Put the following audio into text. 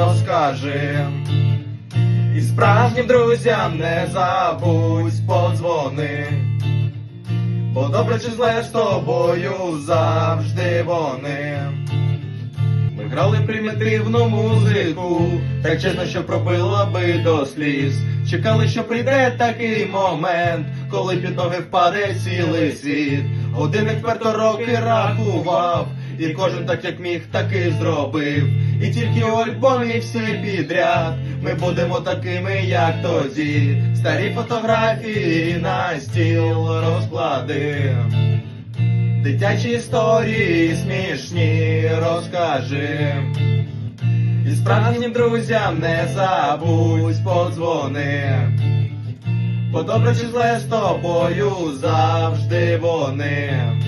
розкажи. І справжнім друзям не забудь подзвони. Бо добре чи зле з тобою завжди вони. Ми грали примітивну музику, так чесно, що пробила би до сліз. Чекали, що прийде такий момент, коли під ноги впаде цілий світ. Годинник вперто роки рахував, і кожен так як міг, так і зробив. І тільки у альбомі всі підряд. Ми будемо такими, як тоді. Старі фотографії на стіл розклади. Дитячі історії смішні розкажи. І справжнім друзям не забудь подзвони. Бо добре чи зле з тобою завжди вони.